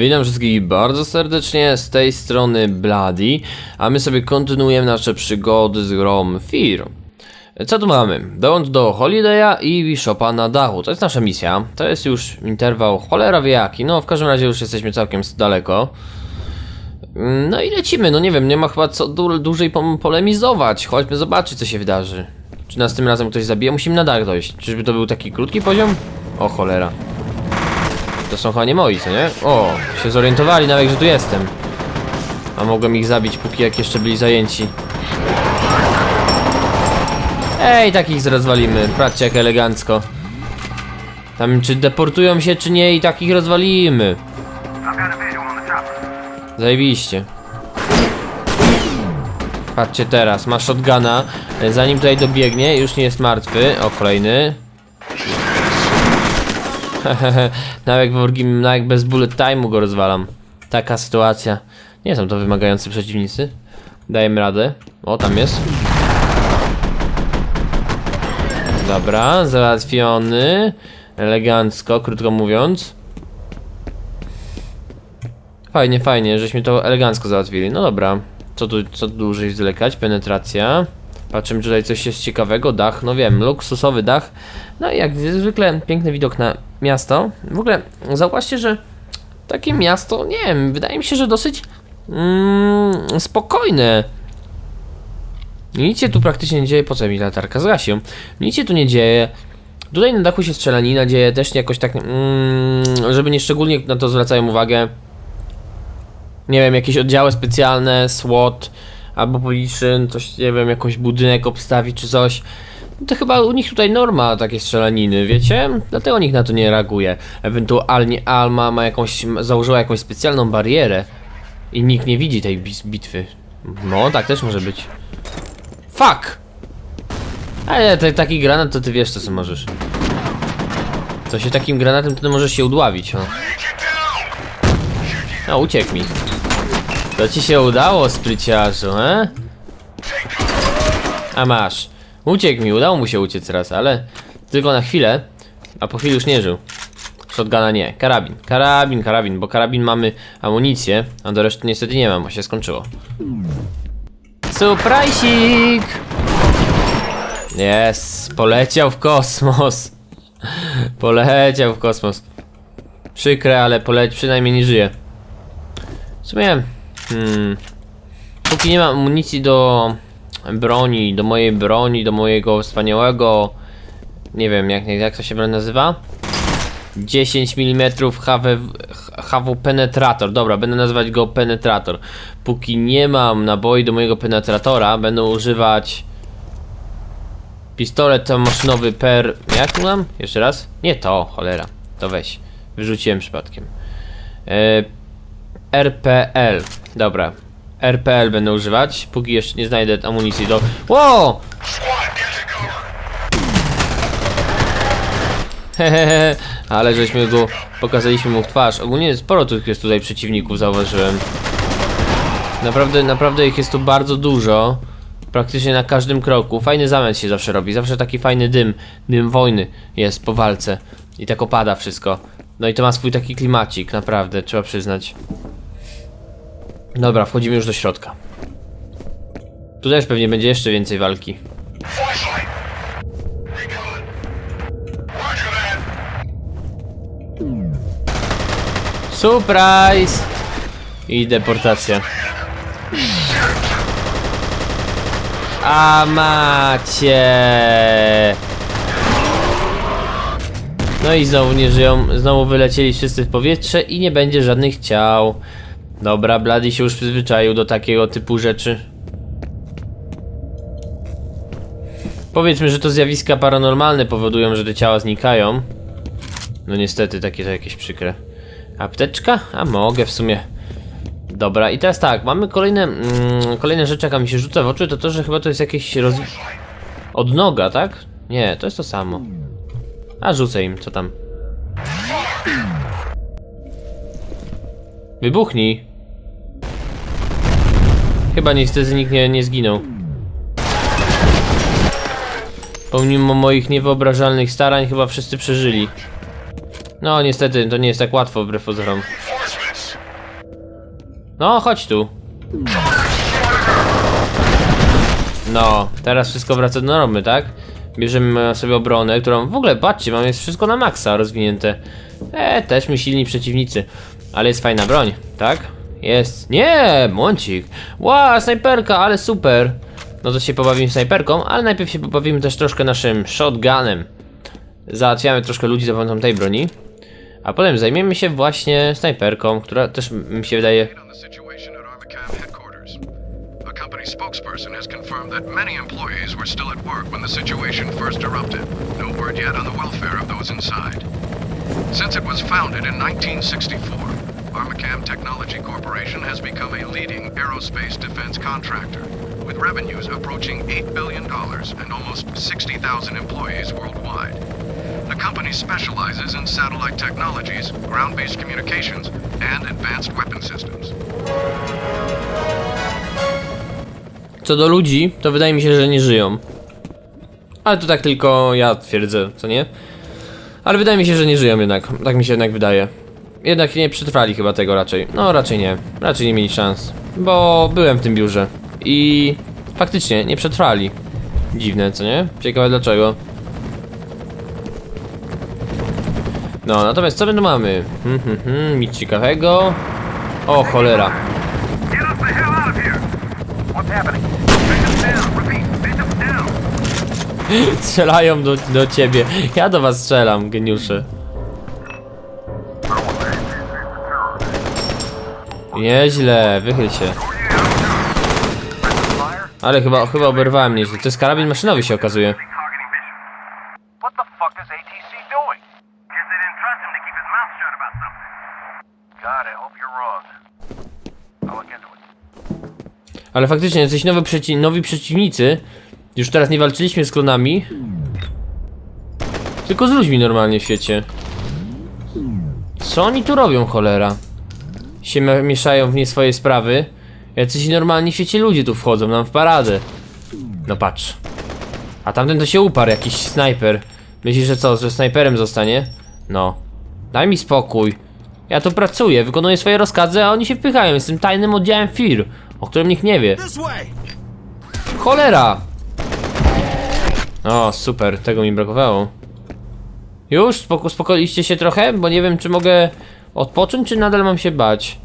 Witam wszystkich bardzo serdecznie, z tej strony Bloody, a my sobie kontynuujemy nasze przygody z grą Fear. Co tu mamy? Dołącz do Holiday'a i Bishopa na dachu. To jest nasza misja. To jest już interwał cholera wie jaki. No w każdym razie już jesteśmy całkiem daleko. No i lecimy, no nie wiem, nie ma chyba co dłużej polemizować. Chodźmy zobaczyć co się wydarzy. Czy nas tym razem ktoś zabije? Musimy na dach dojść. Czyżby to był taki krótki poziom? O cholera. To są chyba nie moi, co nie? O, się zorientowali nawet, że tu jestem. A mogłem ich zabić, póki jak jeszcze byli zajęci. Ej, takich rozwalimy. Patrzcie jak elegancko. Tam czy deportują się, czy nie i takich rozwalimy. Zajebiście. Patrzcie teraz, ma shotguna. Zanim tutaj dobiegnie, już nie jest martwy. O, kolejny. nawet, w orgim, nawet bez bullet time'u go rozwalam. Taka sytuacja. Nie są to wymagający przeciwnicy. Dajemy radę. O, tam jest. Dobra, załatwiony. Elegancko, krótko mówiąc. Fajnie, fajnie, żeśmy to elegancko załatwili. No dobra. Co tu, co tu dłużej zwlekać? Penetracja. Patrzymy, czy tutaj coś jest ciekawego. Dach, no wiem, luksusowy dach. No i jak zwykle piękny widok na miasto. W ogóle zauważcie, że takie miasto, nie wiem, wydaje mi się, że dosyć mm, spokojne. Nic się tu praktycznie nie dzieje, po co mi latarka zgasił. Nic się tu nie dzieje. Tutaj na dachu się strzelanina dzieje, też jakoś tak, mm, żeby nie szczególnie na to zwracają uwagę. Nie wiem, jakieś oddziały specjalne, SWAT, albo Polition, coś, nie wiem, jakoś budynek obstawi czy coś. No To chyba u nich tutaj norma takie strzelaniny, wiecie? Dlatego nikt na to nie reaguje. Ewentualnie Alma ma jakąś, założyła jakąś specjalną barierę i nikt nie widzi tej bitwy. No, tak też może być. Fuck! Ale te, taki granat to ty wiesz co, co możesz. To się takim granatem to możesz się udławić, o. No, uciekł mi. To ci się udało, spryciarzu, e? A masz. Uciekł mi, udało mu się uciec raz, ale tylko na chwilę, a po chwili już nie żył. Shotguna nie, karabin, karabin, karabin, bo karabin mamy amunicję, a do reszty niestety nie mam, bo się skończyło. Surprisik! Jest, poleciał w kosmos. Poleciał w kosmos. Przykre, ale poleć, przynajmniej nie żyje. W sumie, hmm, póki nie mam amunicji do broni, do mojej broni, do mojego wspaniałego, nie wiem jak, jak to się nazywa? 10 mm HW, HW penetrator. Dobra, będę nazywać go penetrator. Póki nie mam naboi do mojego penetratora, będę używać pistolet maszynowy per. Jak tu mam? Jeszcze raz? Nie to, cholera. To weź. Wyrzuciłem przypadkiem. E, RPL. Dobra. RPL będę używać, póki jeszcze nie znajdę amunicji do. Wow! Hehehe, ale żeśmy go pokazaliśmy mu twarz. Ogólnie sporo tych jest tutaj przeciwników, zauważyłem. Naprawdę, naprawdę ich jest tu bardzo dużo. Praktycznie na każdym kroku. Fajny zamęt się zawsze robi. Zawsze taki fajny dym. Dym wojny jest po walce. I tak opada wszystko. No i to ma swój taki klimacik, naprawdę, trzeba przyznać. Dobra, wchodzimy już do środka. Tu też pewnie będzie jeszcze więcej walki. Surprise! I deportacja. A macie! No i znowu nie żyją, znowu wylecieli wszyscy w powietrze i nie będzie żadnych ciał. Dobra, Blady się już przyzwyczaił do takiego typu rzeczy. Powiedzmy, że to zjawiska paranormalne powodują, że te ciała znikają. No niestety, takie to jakieś przykre. Apteczka? A mogę w sumie. Dobra, i teraz tak, mamy kolejne, mm, kolejne rzeczy, jaka mi się rzuca w oczy, to to, że chyba to jest jakieś roz... Odnoga, tak? Nie, to jest to samo. A rzucę im, co tam. Wybuchnij. Chyba niestety nikt nie, nie zginął. Pomimo moich niewyobrażalnych starań, chyba wszyscy przeżyli. No, niestety, to nie jest tak łatwo, wbrew pozorom. No, chodź tu. No, teraz wszystko wraca do normy, tak? Bierzemy sobie obronę, którą w ogóle, patrzcie, mamy jest wszystko na maksa rozwinięte. E, też my silni przeciwnicy. Ale jest fajna broń, tak? Jest. Nie, mącik. Ła, snajperka, ale super. No to się pobawimy snajperką, ale najpierw się pobawimy też troszkę naszym shotgunem. Załatwiamy troszkę ludzi za pomocą tej broni. A potem zajmiemy się właśnie snajperką, która też mi się wydaje spokesperson has confirmed that many employees were still at work when the situation first erupted. No word yet on the welfare of those inside. Since it was founded in 1964, Armacam Technology Corporation has become a leading aerospace defense contractor, with revenues approaching $8 billion and almost 60,000 employees worldwide. The company specializes in satellite technologies, ground-based communications, and advanced weapon systems. Co do ludzi, to wydaje mi się, że nie żyją. Ale to tak tylko ja twierdzę, co nie? Ale wydaje mi się, że nie żyją jednak. Tak mi się jednak wydaje. Jednak nie przetrwali chyba tego raczej. No raczej nie. Raczej nie mieli szans. Bo byłem w tym biurze. I faktycznie nie przetrwali. Dziwne, co nie? Ciekawe dlaczego. No, natomiast co my tu mamy? Hmm, hmm, hmm, nic ciekawego. O, cholera. Strzelają do, do ciebie. Ja do was strzelam, geniusze. Nieźle, wychyl się. Ale chyba, chyba oberwałem nieźle. To jest karabin maszynowy się okazuje. Ale faktycznie, jacyś nowi, przeci nowi przeciwnicy. Już teraz nie walczyliśmy z klonami. Tylko z ludźmi normalnie w świecie. Co oni tu robią, cholera? Się mieszają w nie swoje sprawy. Jacyś normalni w świecie ludzie tu wchodzą nam w paradę. No patrz. A tamten to się uparł, jakiś snajper. Myślisz, że co, że snajperem zostanie? No. Daj mi spokój. Ja tu pracuję, wykonuję swoje rozkazy, a oni się wpychają. Jestem tajnym oddziałem FIR, o którym nikt nie wie. Cholera! O, super, tego mi brakowało. Już? Spoko uspokoiliście się trochę? Bo nie wiem, czy mogę odpocząć, czy nadal mam się bać.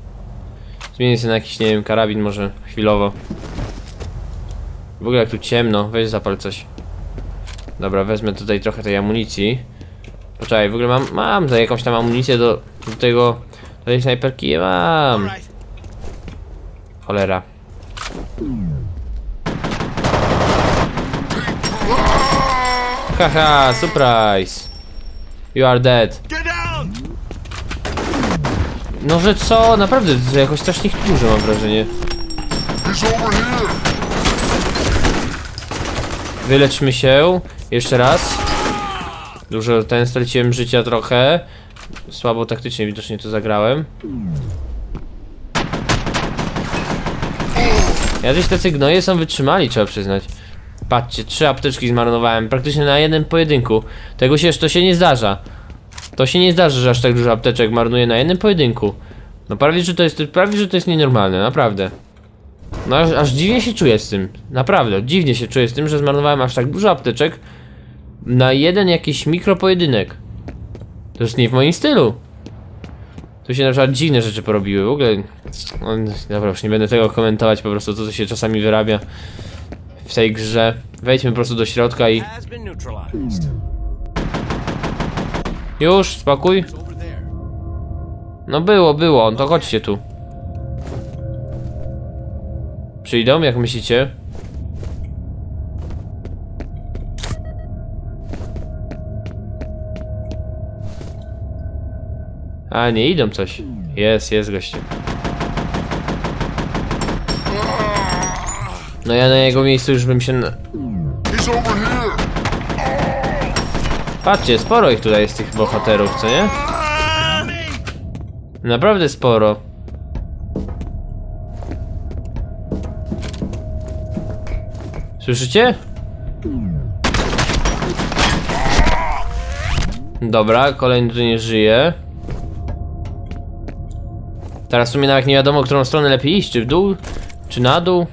Zmienię sobie na jakiś, nie wiem, karabin może chwilowo. W ogóle jak tu ciemno, weź zapal coś. Dobra, wezmę tutaj trochę tej amunicji. Poczekaj, w ogóle mam, mam za jakąś tam amunicję do, do tego, do tej snajperki, mam. Cholera. Haha, surprise. You are dead. No, że co? Naprawdę, że jakoś strasznie ich dużo mam wrażenie. Wyleczmy się. Jeszcze raz. Dużo ten straciłem życia trochę. Słabo taktycznie widocznie to zagrałem. Jacyś tacy gnoje są wytrzymali, trzeba przyznać. Patrzcie, trzy apteczki zmarnowałem praktycznie na jednym pojedynku. Tego się, to się nie zdarza. To się nie zdarza, że aż tak dużo apteczek marnuje na jednym pojedynku. No prawie, że to jest, prawie, że to jest nienormalne, naprawdę. No aż, aż dziwnie się czuję z tym. Naprawdę, dziwnie się czuję z tym, że zmarnowałem aż tak dużo apteczek na jeden jakiś mikropojedynek. To jest nie w moim stylu. Tu się na przykład dziwne rzeczy porobiły. W ogóle. No, dobra, już nie będę tego komentować, po prostu to, co się czasami wyrabia w tej grze. Wejdźmy po prostu do środka i. Już, spokój. No było, było, to chodźcie tu. Przyjdą, jak myślicie? A, nie idą coś. Jest, jest goście. No ja na jego miejscu już bym się... Patrzcie, sporo ich tutaj jest tych bohaterów, co nie? Naprawdę sporo. Słyszycie? Dobra, kolejny tu nie żyje. Teraz w sumie nawet nie wiadomo, którą stronę lepiej iść, czy w dół, czy na dół.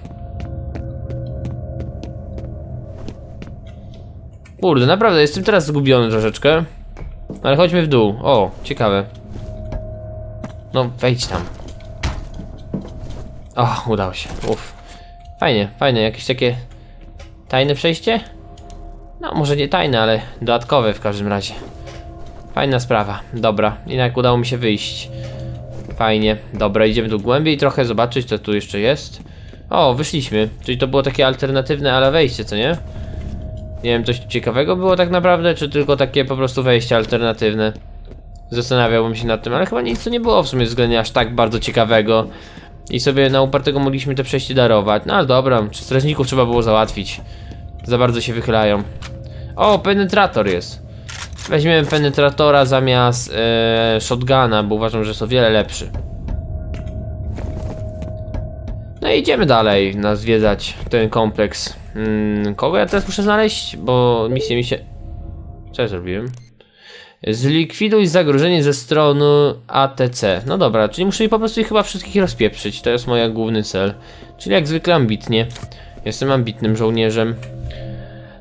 Kurde, naprawdę, jestem teraz zgubiony troszeczkę. Ale chodźmy w dół. O, ciekawe. No, wejdź tam. O, udało się. Uff. Fajnie, fajne, jakieś takie tajne przejście? No, może nie tajne, ale dodatkowe w każdym razie. Fajna sprawa. Dobra, jednak udało mi się wyjść. Fajnie. Dobra, idziemy tu głębiej trochę, zobaczyć co tu jeszcze jest. O, wyszliśmy. Czyli to było takie alternatywne, ale wejście, co nie? Nie wiem, coś ciekawego było tak naprawdę, czy tylko takie po prostu wejście alternatywne? Zastanawiałbym się nad tym, ale chyba nic tu nie było w sumie względnie aż tak bardzo ciekawego. I sobie na upartego mogliśmy te przejście darować. No ale dobra, czy strażników trzeba było załatwić? Za bardzo się wychylają. O, penetrator jest. Weźmiemy penetratora zamiast e, shotguna, bo uważam, że jest o wiele lepszy. No i idziemy dalej, na zwiedzać ten kompleks. Mm, kogo ja teraz muszę znaleźć? Bo misja mi się... Co ja zrobiłem? Zlikwiduj zagrożenie ze strony ATC. No dobra, czyli muszę po prostu ich chyba wszystkich rozpieprzyć. To jest mój główny cel. Czyli jak zwykle ambitnie. Jestem ambitnym żołnierzem.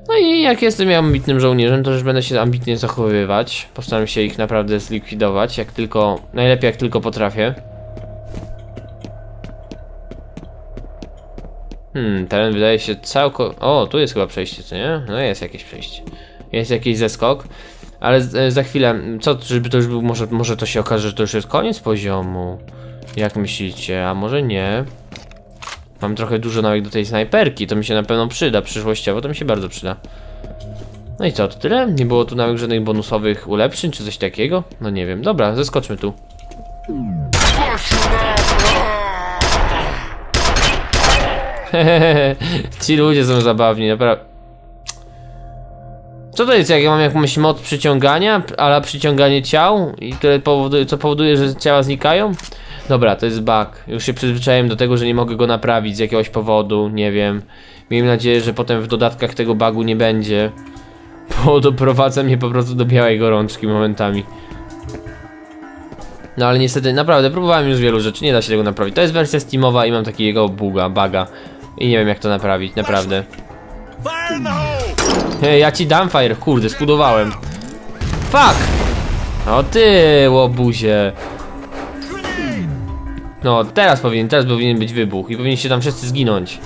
No i jak jestem ambitnym żołnierzem, to już będę się ambitnie zachowywać. Postaram się ich naprawdę zlikwidować, jak tylko, najlepiej jak tylko potrafię. Hmm, teren wydaje się całko... O, tu jest chyba przejście, co nie? No jest jakieś przejście. Jest jakiś zeskok. Ale e, za chwilę, co, żeby to już był, może, może to się okaże, że to już jest koniec poziomu. Jak myślicie? A może nie? Mam trochę dużo nawet do tej snajperki, to mi się na pewno przyda przyszłościowo, to mi się bardzo przyda. No i co, to tyle? Nie było tu nawet żadnych bonusowych ulepszeń czy coś takiego? No nie wiem, dobra, zeskoczmy tu. Ci ludzie są zabawni, naprawdę. Co to jest, jak ja mam jakąś moc przyciągania, ale przyciąganie ciał i powoduje, co powoduje, że ciała znikają? Dobra, to jest bug. Już się przyzwyczaiłem do tego, że nie mogę go naprawić z jakiegoś powodu, nie wiem. Miejmy nadzieję, że potem w dodatkach tego bugu nie będzie. Bo doprowadza mnie po prostu do białej gorączki momentami. No ale niestety, naprawdę, próbowałem już wielu rzeczy, nie da się tego naprawić. To jest wersja Steamowa i mam takiego buga, baga. I nie wiem jak to naprawić, naprawdę. Hej, ja ci dam fire, kurde, spudowałem. Fuck! O ty, łobuzie. No, teraz powinien, teraz powinien być wybuch i powinniście tam wszyscy zginąć.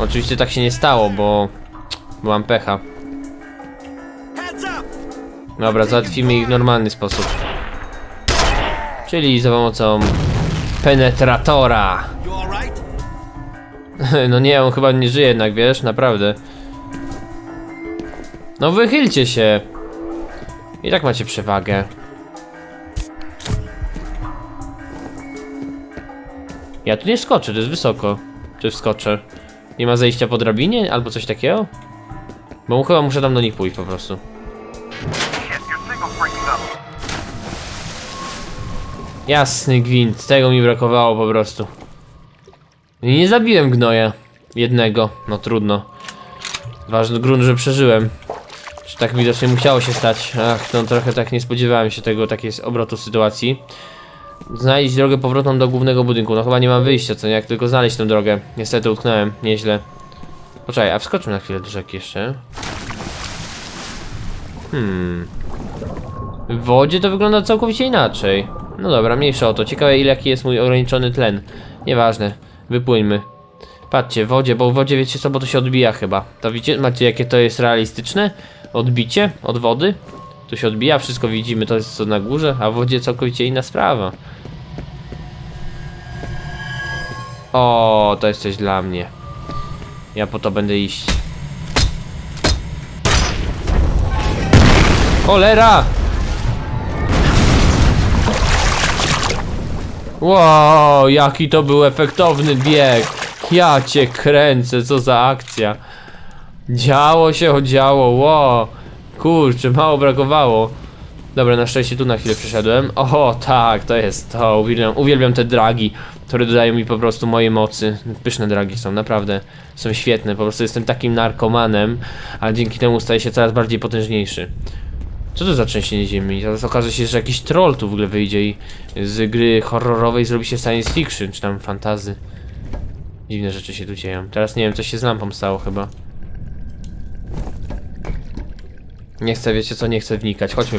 Oczywiście tak się nie stało, bo... Bo mam pecha. Dobra, załatwimy ich w normalny sposób. Czyli za pomocą... Penetratora. No nie, on chyba nie żyje jednak, wiesz, naprawdę. No wychylcie się. I tak macie przewagę. Ja tu nie skoczę, to jest wysoko. Czy wskoczę? Nie ma zejścia po drabinie albo coś takiego? Bo chyba muszę tam do nich pójść po prostu. Jasny gwint, tego mi brakowało po prostu. Nie zabiłem gnoja. Jednego, no trudno. Ważny grunt, że przeżyłem. Że tak widocznie musiało się stać. Ach, no trochę tak nie spodziewałem się tego, takiej obrotu sytuacji. Znaleźć drogę powrotną do głównego budynku. No chyba nie mam wyjścia, co nie? Jak tylko znaleźć tę drogę. Niestety utknąłem, nieźle. Poczekaj, a wskoczmy na chwilę do rzeki jeszcze. Hmm. W wodzie to wygląda całkowicie inaczej. No dobra, mniejsza o to. Ciekawe ile jaki jest mój ograniczony tlen. Nieważne. Wypłyńmy. Patrzcie, w wodzie, bo w wodzie wiecie co, bo to się odbija chyba. To widzicie, macie jakie to jest realistyczne? Odbicie od wody? Tu się odbija, wszystko widzimy, to jest co na górze, a w wodzie całkowicie inna sprawa. O, to jest coś dla mnie. Ja po to będę iść. Cholera! Wow, jaki to był efektowny bieg. Ja cię kręcę, co za akcja. Działo się, działo, wow. Kurczę, mało brakowało. Dobra, na szczęście tu na chwilę przeszedłem. O, tak, to jest to. Uwielbiam, uwielbiam te dragi, które dodają mi po prostu mojej mocy. Pyszne dragi są, naprawdę. Są świetne, po prostu jestem takim narkomanem, a dzięki temu staję się coraz bardziej potężniejszy. Co to za trzęsienie ziemi? Zaraz okaże się, że jakiś troll tu w ogóle wyjdzie i z gry horrorowej zrobi się science fiction, czy tam fantazy. Dziwne rzeczy się tu dzieją. Teraz nie wiem, co się z lampą stało chyba. Nie chcę, wiecie co, nie chcę wnikać. Chodźmy.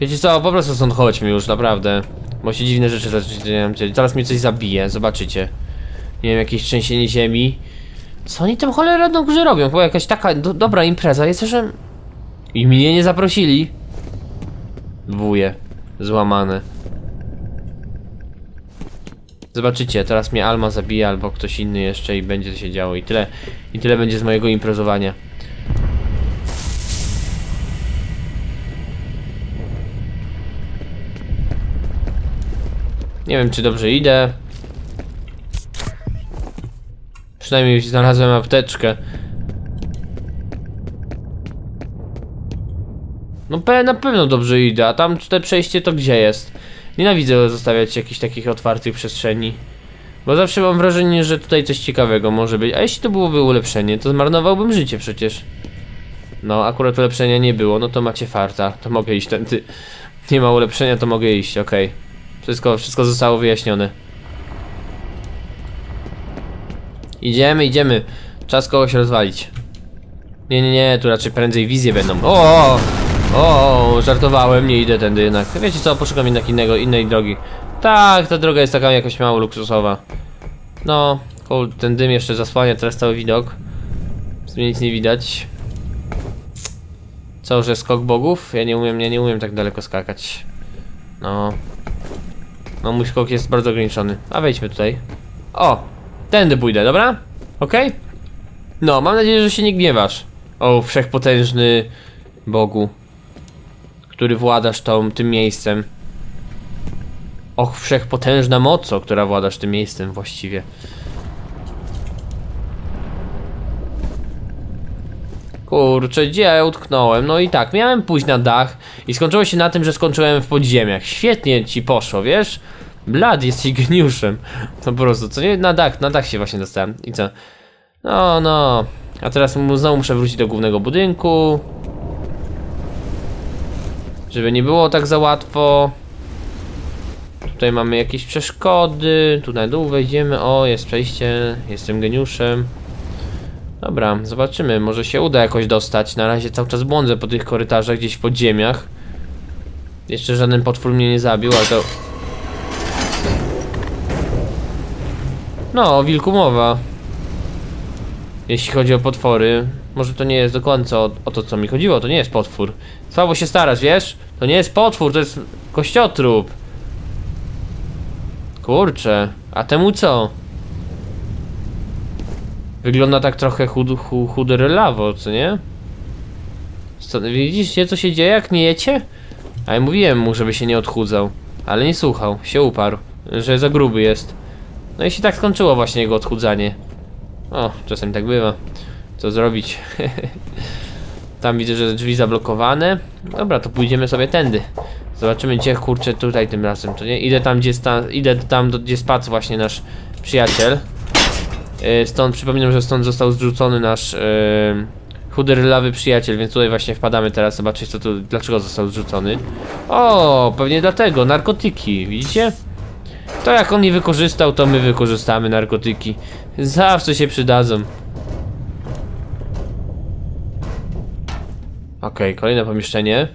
Wiecie co, po prostu stąd chodźmy już, naprawdę. Bo się dziwne rzeczy zaczynają dziać. Zaraz mnie coś zabije, zobaczycie. Nie wiem, jakieś trzęsienie ziemi. Co oni tam cholera na górze robią? Chyba jakaś taka do, dobra impreza jest, że... I mnie nie zaprosili. Wuje. Złamane. Zobaczycie, teraz mnie Alma zabije albo ktoś inny jeszcze i będzie się działo i tyle. I tyle będzie z mojego imprezowania. Nie wiem czy dobrze idę. Przynajmniej znalazłem apteczkę. No pe na pewno dobrze idę, a tam te przejście to gdzie jest? Nienawidzę zostawiać jakichś takich otwartych przestrzeni. Bo zawsze mam wrażenie, że tutaj coś ciekawego może być. A jeśli to byłoby ulepszenie, to zmarnowałbym życie przecież. No, akurat ulepszenia nie było, no to macie farta. To mogę iść tędy. Nie ma ulepszenia, to mogę iść, okej. Wszystko, wszystko zostało wyjaśnione. Idziemy, idziemy. Czas kogoś rozwalić. Nie, nie, nie, tu raczej prędzej wizje będą. O, o, żartowałem, nie idę tędy jednak. Wiecie co, poszukam jednak innego, innej drogi. Tak, ta droga jest taka jakoś mało luksusowa. No, ten dym jeszcze zasłania teraz cały widok. Sumie nic nie widać. Co, że skok bogów? Ja nie umiem, ja nie umiem tak daleko skakać. No. No mój skok jest bardzo ograniczony. A wejdźmy tutaj. O! Tędy pójdę, dobra? Okej? No, mam nadzieję, że się nie gniewasz. O, wszechpotężny Bogu. Który władasz tą, tym miejscem. Och, wszechpotężna moco, która władasz tym miejscem właściwie. Kurczę, gdzie ja utknąłem? No i tak, miałem pójść na dach i skończyło się na tym, że skończyłem w podziemiach. Świetnie ci poszło, wiesz? Blad, jesteś geniuszem. To po prostu, co nie? Na dach, na dach się właśnie dostałem. I co? No, no. A teraz znowu muszę wrócić do głównego budynku. Żeby nie było tak za łatwo. Tutaj mamy jakieś przeszkody. Tu na dół wejdziemy. O, jest przejście. Jestem geniuszem. Dobra, zobaczymy. Może się uda jakoś dostać. Na razie cały czas błądzę po tych korytarzach gdzieś w podziemiach. Jeszcze żaden potwór mnie nie zabił, ale to... No, o wilku mowa. Jeśli chodzi o potwory, może to nie jest do końca o, o to, co mi chodziło. To nie jest potwór. Słabo się starasz, wiesz? To nie jest potwór, to jest kościotrup. Kurczę, a temu co? Wygląda tak trochę chud, chu, chuderylawo, co nie? Co, widzicie co się dzieje jak nie jecie? A ja mówiłem mu, żeby się nie odchudzał. Ale nie słuchał, się uparł, że za gruby jest. No i się tak skończyło właśnie jego odchudzanie. O, czasem tak bywa. Co zrobić? Tam widzę, że drzwi zablokowane. Dobra, to pójdziemy sobie tędy. Zobaczymy gdzie kurczę tutaj tym razem, to nie? Idę tam gdzie sta idę tam gdzie spadł właśnie nasz przyjaciel. Yy, Stąd przypominam, że stąd został zrzucony nasz yy, chuderlawy przyjaciel, więc tutaj właśnie wpadamy teraz zobaczyć co tu, dlaczego został zrzucony. O, pewnie dlatego, narkotyki, widzicie? To jak on nie wykorzystał, to my wykorzystamy narkotyki. Zawsze się przydadzą. Okej, kolejne pomieszczenie.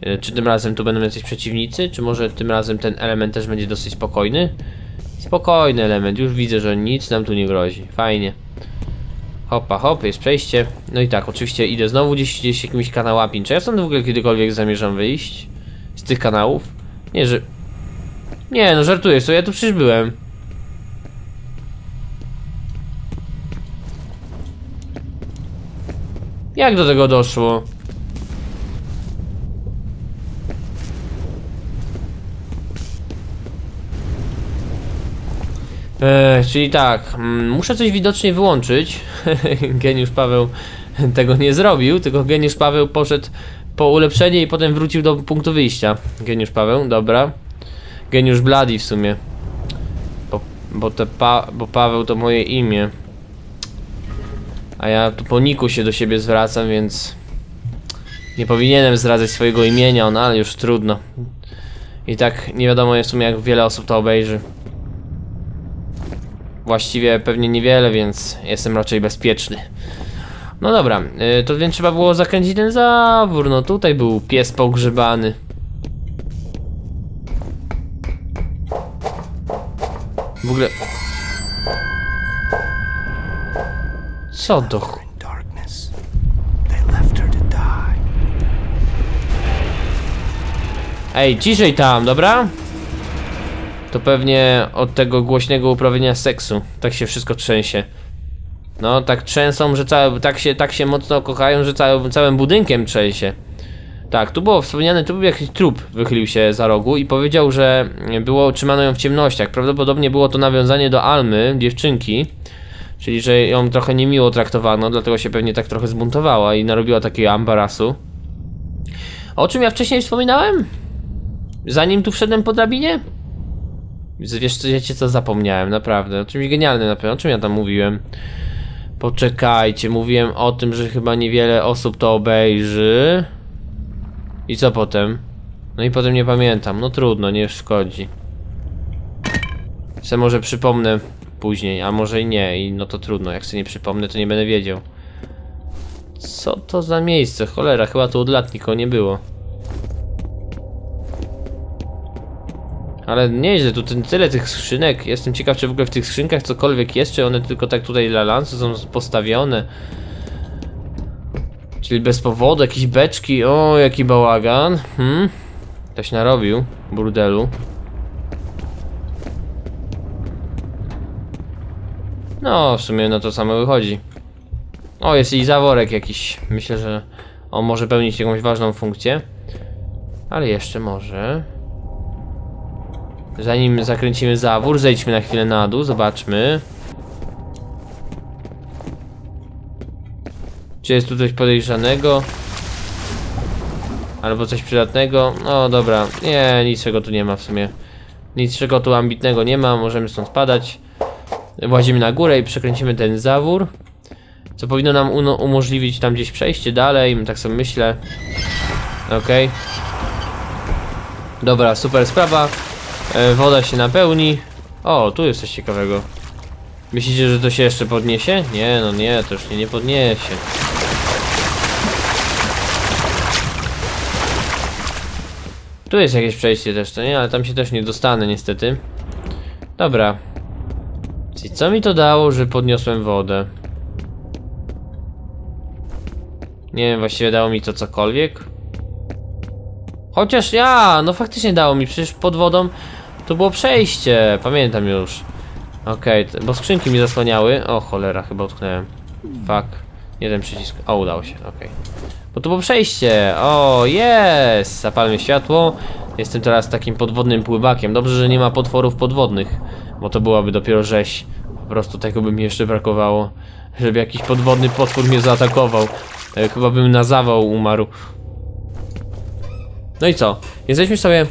E, Czy tym razem tu będą jacyś przeciwnicy? Czy może tym razem ten element też będzie dosyć spokojny? Spokojny element, już widzę, że nic nam tu nie grozi. Fajnie. Hopa, hop, jest przejście. No i tak, oczywiście idę znowu gdzieś, gdzieś jakimiś kanałami. Czy ja stąd w ogóle kiedykolwiek zamierzam wyjść? Z tych kanałów? Nie, że... Nie, no żartuję sobie, ja tu przecież byłem. Jak do tego doszło? Eee, czyli tak, mm, muszę coś widocznie wyłączyć. Geniusz Paweł tego nie zrobił, tylko geniusz Paweł poszedł po ulepszenie i potem wrócił do punktu wyjścia. Geniusz Paweł, dobra. Geniusz Bladi w sumie. Bo, bo, te pa, bo Paweł to moje imię. A ja tu po niku się do siebie zwracam, więc... Nie powinienem zdradzać swojego imienia, no ale już trudno. I tak nie wiadomo jest w sumie jak wiele osób to obejrzy. Właściwie pewnie niewiele, więc jestem raczej bezpieczny. No dobra, y, to więc trzeba było zakręcić ten zawór. No tutaj był pies pogrzebany. W ogóle. Co do ch... Ej, ciszej tam, dobra? To pewnie od tego głośnego uprawienia seksu. Tak się wszystko trzęsie. No, tak trzęsą, że całe, tak, się, tak się mocno kochają, że całe, całym budynkiem trzęsie. Tak, tu było wspomniane, tu był jakiś trup, wychylił się za rogu i powiedział, że było trzymano ją w ciemnościach. Prawdopodobnie było to nawiązanie do Almy, dziewczynki. Czyli, że ją trochę niemiło traktowano, dlatego się pewnie tak trochę zbuntowała i narobiła takiego ambarasu. O czym ja wcześniej wspominałem? Zanim tu wszedłem po drabinie? Wiesz, co, wiecie co zapomniałem, naprawdę. O czymś genialnym na pewno. O czym ja tam mówiłem? Poczekajcie, mówiłem o tym, że chyba niewiele osób to obejrzy. I co potem? No i potem nie pamiętam. No trudno, nie szkodzi. Se może przypomnę później, a może i nie. I no to trudno. Jak sobie nie przypomnę, to nie będę wiedział. Co to za miejsce? Cholera, chyba tu od lat nikogo nie było. Ale nieźle, tu ten, tyle tych skrzynek. Jestem ciekaw, czy w ogóle w tych skrzynkach cokolwiek jest, czy one tylko tak tutaj dla lansy są postawione. Czyli bez powodu, jakieś beczki. O, jaki bałagan. Hmm? Ktoś narobił. Burdelu. No, w sumie no to samo wychodzi. O, jest i zaworek jakiś. Myślę, że on może pełnić jakąś ważną funkcję. Ale jeszcze może. Zanim zakręcimy zawór, zejdźmy na chwilę na dół, zobaczmy. Czy jest tu coś podejrzanego? Albo coś przydatnego? No dobra, nie, niczego tu nie ma w sumie. Niczego tu ambitnego nie ma, możemy stąd spadać. Włazimy na górę i przekręcimy ten zawór. Co powinno nam umożliwić tam gdzieś przejście dalej, tak sobie myślę. Okej. Dobra, super sprawa. E, woda się napełni. O, tu jest coś ciekawego. Myślicie, że to się jeszcze podniesie? Nie, no nie, to już nie podniesie. Tu jest jakieś przejście też, to nie? Ale tam się też nie dostanę niestety. Dobra. Co mi to dało, że podniosłem wodę? Nie wiem, właściwie dało mi to cokolwiek. Chociaż ja, no faktycznie dało mi, przecież pod wodą to było przejście, pamiętam już. Okej, t- bo skrzynki mi zasłaniały. O cholera, chyba utknąłem. Fuck. Jeden przycisk. O, udało się, okej. Bo to było przejście. O, jest! Zapalmy światło. Jestem teraz takim podwodnym pływakiem. Dobrze, że nie ma potworów podwodnych, bo to byłaby dopiero rzeź. Po prostu tego by mi jeszcze brakowało, żeby jakiś podwodny potwór mnie zaatakował. E, Chyba bym na zawał umarł. No i co? Jesteśmy sobie.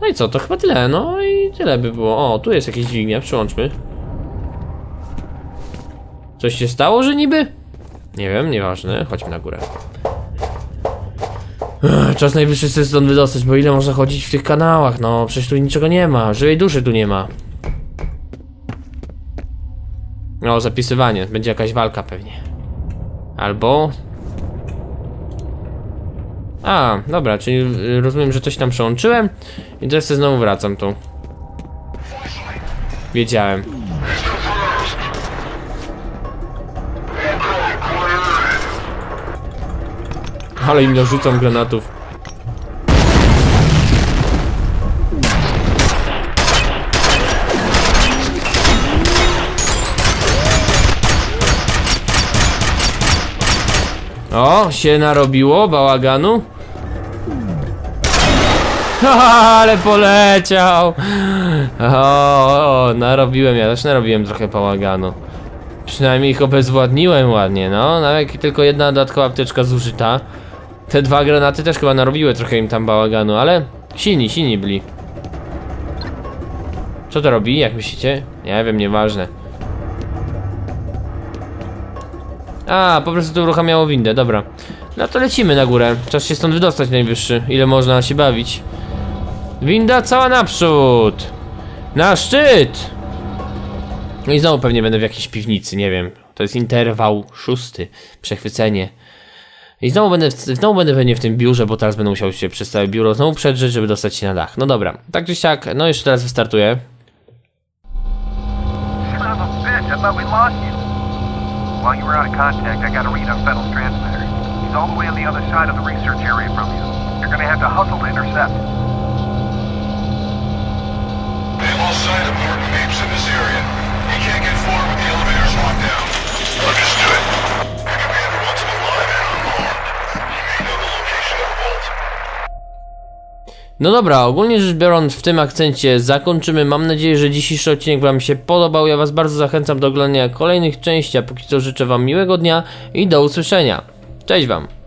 No i co? To chyba tyle. No i tyle by było. O, tu jest jakieś dźwignia, przyłączmy. Coś się stało, że niby? Nie wiem, nieważne. Chodźmy na górę. Czas najwyższy się stąd wydostać, bo ile można chodzić w tych kanałach? No, przecież tu niczego nie ma. Żywej duszy tu nie ma. O, zapisywanie. Będzie jakaś walka pewnie. Albo a, dobra, czyli y, rozumiem, że coś tam przełączyłem i teraz się znowu wracam tu. Wiedziałem. Ale im narzucam granatów. O, się narobiło bałaganu. Ale poleciał! O, o, narobiłem, ja też narobiłem trochę bałaganu. Przynajmniej ich obezwładniłem ładnie, no. Nawet tylko jedna dodatkowa apteczka zużyta. Te dwa granaty też chyba narobiły trochę im tam bałaganu, ale silni, silni byli. Co to robi, jak myślicie? Nie wiem, nieważne. A, po prostu to uruchamiało windę, dobra. No to lecimy na górę. Czas się stąd wydostać najwyższy. Ile można się bawić. Winda cała naprzód! Na szczyt! No i znowu pewnie będę w jakiejś piwnicy, nie wiem. To jest interwał szósty. Przechwycenie. I znowu będę, znowu będę pewnie w tym biurze, bo teraz będę musiał się przez całe biuro znowu przedrzeć, żeby dostać się na dach. No dobra, tak czy siak, no jeszcze teraz wystartuję. While you were out of contact, I got a read on Fennel's transmitter. He's all the way on the other side of the research area from you. You're gonna have to hustle to intercept. Of in this area. He can't get forward with the elevators locked down. Understood. No dobra, ogólnie rzecz biorąc w tym akcencie zakończymy. Mam nadzieję, że dzisiejszy odcinek Wam się podobał. Ja Was bardzo zachęcam do oglądania kolejnych części, a póki co życzę Wam miłego dnia i do usłyszenia. Cześć Wam!